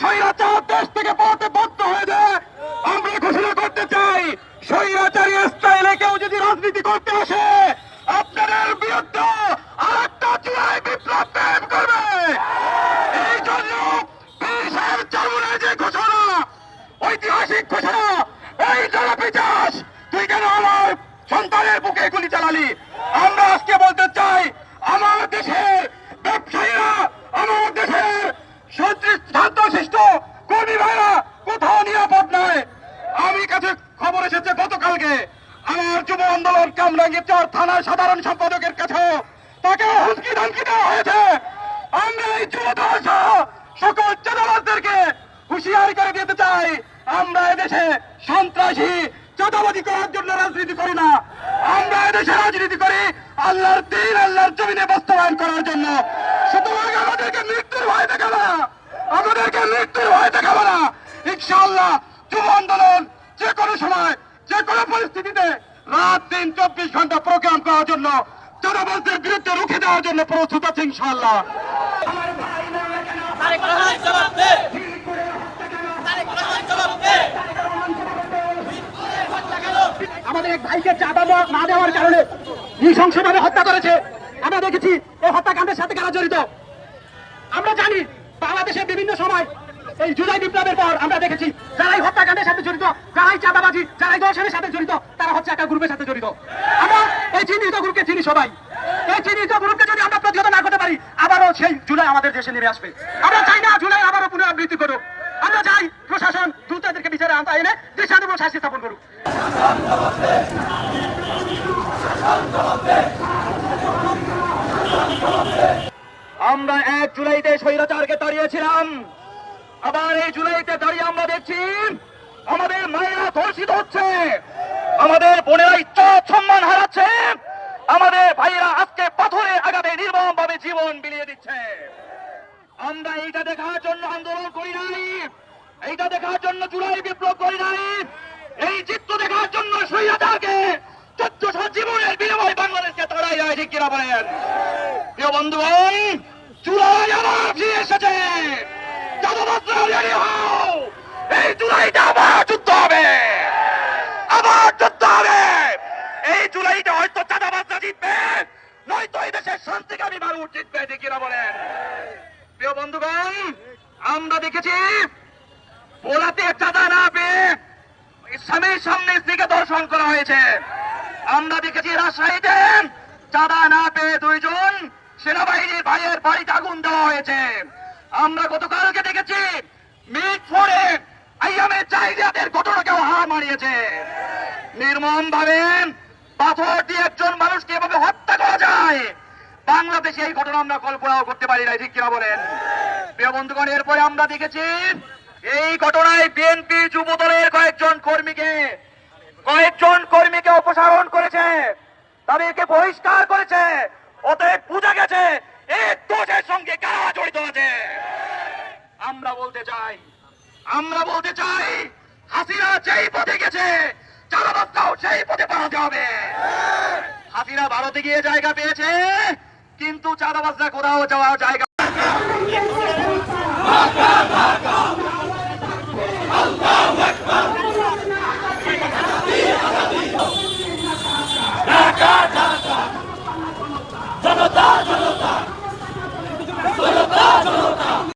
স্বৈরাচার দেশ থেকে পথে বদ্ধ হয়ে যায় আমরা ঘোষণা করতে চাই, স্বৈরাচারী স্টাইলে কেউ যদি রাজনীতি করতে আসে, আপনাদের বিরুদ্ধে আর একটা বিপ্লব কায়েম করবে। এই জন্য পীর সাহেব যে ঘোষণা, ঐতিহাসিক ঘোষণা, এই জনপিচাস তুই কেন আমার সন্তানের বুকে গুলি চালালি? আমরা আজকে বলতে চাই, আমার দেশের ব্যবসায়ীরা, আমার দেশের আমার যুব আন্দোলন কামরাঙ্গীর চর থানার সাধারণ সম্পাদকের কাছে তাকে হুমকি ধমকি দেওয়া হয়েছে। আমরা এই যুবদল সকল চাঁদাবাজদেরকে হুঁশিয়ারি করে দিতে চাই। আমরা এদেশে সন্ত্রাসী, চাঁদাবাজি করার জন্য রাজনীতি করি না। আমরা এদেশে রাজনীতি করি আল্লাহর দিন, আল্লাহর জমিনে বাস্তবায়ন করার জন্য। সুতরাং আমাদেরকে মৃত্যুর ভয় দেখাবো না। আমাদেরকে মৃত্যুর ভয় দেখাবো না। ইনশাআল্লাহ যুব আন্দোলন যে কোনো সময় যে কোনো পরিস্থিতিতে রাত দিন চব্বিশ ঘণ্টা প্রোগ্রাম করার জন্য চাঁদাবাজদের বিরুদ্ধে রুখে দেওয়ার জন্য প্রস্তুত আছে ইনশাআল্লাহ। তারেক রহমান জবাব দে তারেক রহমান জবাব দে হত্যা কেন আমাদের এক ভাইকে চাঁদা না দেওয়ার কারণে নৃশংসভাবে হত্যা করেছে। আমরা দেখেছি এই হত্যাকাণ্ডের সাথে কারা জড়িত। আমরা জানি বাংলাদেশের বিভিন্ন সময় এই জুলাই বিপ্লবের পর আমরা দেখেছি যারাই হত্যাকাণ্ডের সাথে জড়িত, যারাই চাঁদাবাজি, যারাই দর্শনের সাথে জড়িত, তারা হচ্ছে একটা গ্রুপের সাথে জড়িত। আমরা এই চিহ্নিত গ্রুপকে চিনি সবাই। এই চিহ্নিত গ্রুপকে যদি আমরা প্রতিহত না করতে পারি, আবারও সেই জুলাই আমাদের দেশে নেমে আসবে। আমরা চাই না জুলাই আবারও পুনরাবৃত্তি করুক। আমরা চাই প্রশাসন দ্রুত এদেরকে বিচারে আনতে এনে দৃষ্টান্তমূলক শাস্তি স্থাপন করুক। আমরা এক জুলাইতে স্বৈরাচারকে তাড়িয়েছিলাম। আবার এই জুলাইতে দাঁড়িয়ে আমরা দেখছি, আমাদের মায়েরা ধর্ষিত হচ্ছে, আমাদের বোনেরা ইজ্জত সম্মান হারাচ্ছে, আমাদের ভাইয়েরা আজকে পাথরে আগামী নির্মম ভাবে জীবন বিলিয়ে দিচ্ছে। আমরা এইটা দেখার জন্য আন্দোলন করি নাই, এইটা দেখার জন্য জুলাই বিপ্লব করি নাই, এই চিত্র দেখার জন্য স্বৈরাচারকে চোদ্দশো জীবনের বিনিময় বাংলাদেশকে তাড়াই যায় ঠিক কিনা বলেন? প্রিয় বন্ধুগণ, জুলাই আবার ফিরে এসেছে। হও। এই জুলাইটা আবার যুদ্ধ হবে। আবার যুদ্ধ হবে। এই জুলাইটা হয়তো চাঁদাবাজরা জিতবে, নয়তো এই দেশের শান্তিকামী মানুষ জিতবে কিনা বলেন? প্রিয় বন্ধুগণ, আমরা দেখেছি ভোলাতে চাঁদা না পেয়ে স্বামীর সামনে স্ত্রীকে দর্শন করা হয়েছে। আমরা দেখেছি রাজশাহীতে চাঁদা না পেয়ে দুইজন সেনাবাহিনীর ভাইয়ের বাড়িতে আগুন দেওয়া হয়েছে। আমরা গতকালকে দেখেছি মিট ফোরে। আইয়ামের চাহিদাদের ঘটনাকেও হার মারিয়েছে নির্মম ভাবে পাথর দিয়ে একজন মানুষকে এভাবে হত্যা করা যায়। বাংলাদেশে এই ঘটনা আমরা কল্পনাও করতে পারি না ঠিক কিনা বলেন? প্রিয় বন্ধুগণ, এরপরে আমরা দেখেছি, এই ঘটনায় বিএনপি যুব দলের কয়েকজন কর্মীকে কয়েকজন কর্মীকে অপসারণ করেছে। তাদেরকে বহিষ্কার করেছে। অতএব বুঝা গেছে, এই দোষের সঙ্গে কারা জড়িত আছে? আমরা বলতে চাই, আমরা বলতে চাই, হাসিনা যেই পথে গেছে চালাবাস্তাও সেই পথে পাঠাতে হবে। হাসিনা ভারতে গিয়ে জায়গা পেয়েছে, কিন্তু চাঁদাবাজরা কোথাও যাওয়ার জায়গা